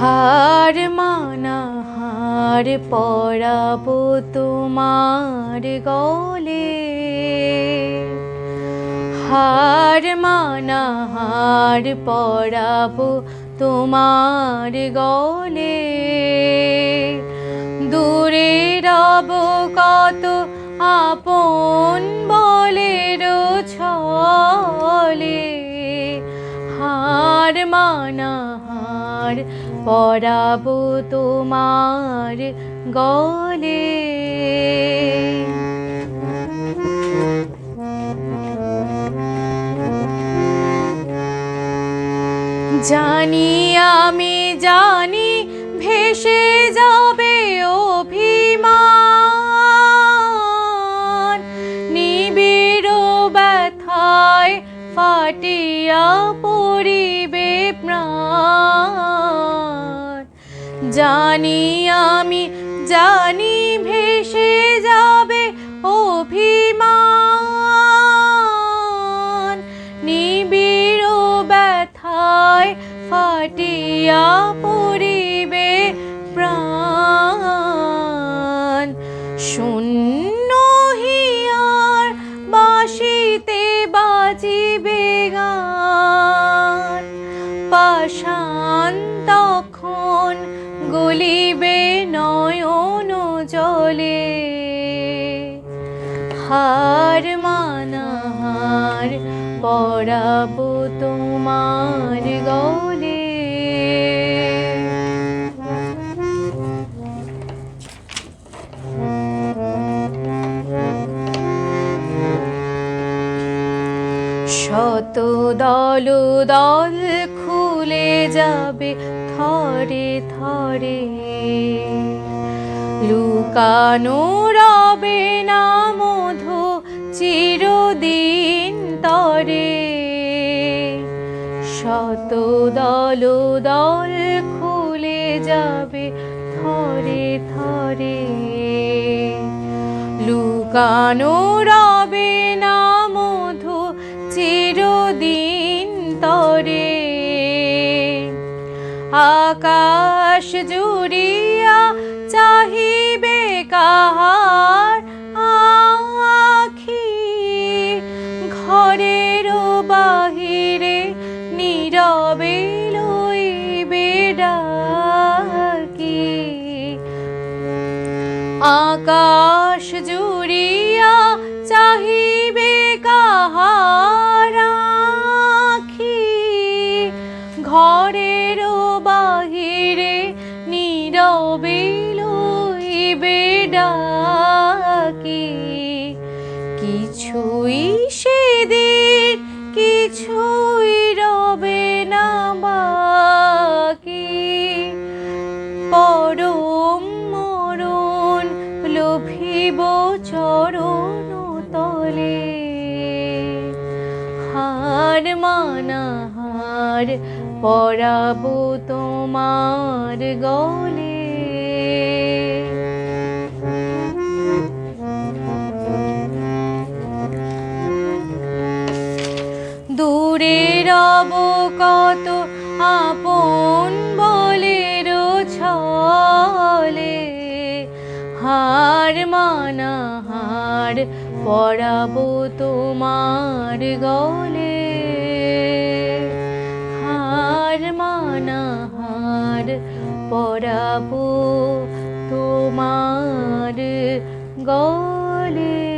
হার মানা হার পরাবো তোমার গলে। হার মানা হার পরাবো তোমার গলে। দূরে রব কত আপন পরাবো তোমার গলে। জানি আমি জানি ভেসে যাবে অভিমান। নিবিড় ব্যথায় ফাটিয়া পড়িবে প্রাণ। জানি আমি, জানি ভেসে যাবে অভিমান। নিবিড় ব্যথায় ফাটিয়া পড়িবে প্রাণ। শূন্য হিয়ার বাসিতে বাজিবে গান। জলে হার মানা হার পরাবো তোমার গলে। শত দল দল খুলে যাবে থরে থরে। লুকানো রবে না মধু চিরদিন তরে। শত দল দল খুলে যাবে থরে থরে। লুকানো রবে না মধু চিরদিন তরে। আকাশ জুড়িয়া ডাকি। আকাশ জুড়িয়া চাহিবে কাহার আখি। ঘরের বাহিরে নীরবে লইবে ডাকি। কিছুই সেদিন কিছুই লোভিব চরণ তলে। হার মানা হার পরাবো তোমার গলে। দূরে রব কত আপন হার মানা হার পরাবো তোমার গলে। হার মানা হার পরাবো তোমার গলে।